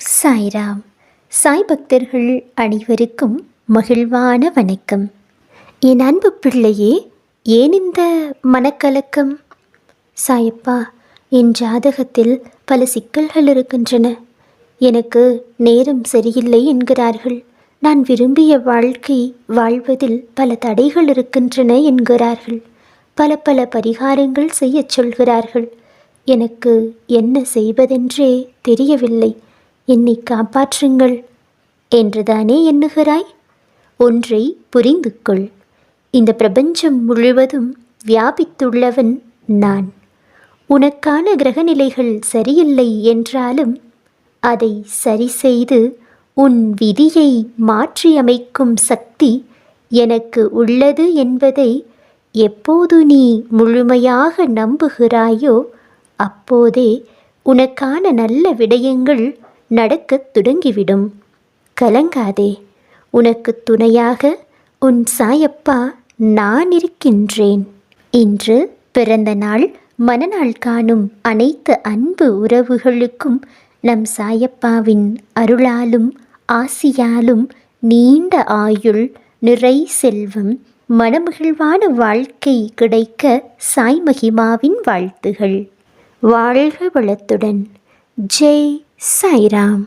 சாய்ராம். சாய் பக்தர்கள் அனைவருக்கும் மகிழ்வான வணக்கம். என் அன்பு பிள்ளையே ஏன் இந்த மனக்கலக்கம்? சாயப்பா என் ஜாதகத்தில் பல சிக்கல்கள் இருக்கின்றன. எனக்கு நேரம் சரியில்லை என்கிறார்கள். நான் விரும்பிய வாழ்க்கை வாழ்வதில் பல தடைகள் இருக்கின்றன என்கிறார்கள். பல பல பரிகாரங்கள் செய்யச் சொல்கிறார்கள். எனக்கு என்ன செய்வதென்றே தெரியவில்லை. என்னை காப்பாற்றுங்கள் என்றுதானே எண்ணுகிறாய்? ஒன்றை புரிந்து கொள் இந்த பிரபஞ்சம் முழுவதும் வியாபித்துள்ளவன் நான். உனக்கான கிரகநிலைகள் சரியில்லை என்றாலும் அதை சரி செய்து உன் விதியை மாற்றியமைக்கும் சக்தி எனக்கு உள்ளது என்பதை எப்போது நீ முழுமையாக நம்புகிறாயோ அப்போதே உனக்கான நல்ல விடயங்கள் நடக்கத் தொடங்கிவிடும். கலங்காதே உனக்கு துணையாக உன் சாயப்பா நான் இருக்கின்றேன் இன்று பிறந்த நாள் மனநாள் காணும் அனைத்து அன்பு உறவுகளுக்கும் நம் சாயப்பாவின் அருளாலும் ஆசியாலும் நீண்ட ஆயுள் நிறை செல்வம் மனமகிழ்வான வாழ்க்கை கிடைக்க சாய் மகிமாவின் வாழ்த்துகள். வாழ்க வளத்துடன். ஜெய் சாய்ராம்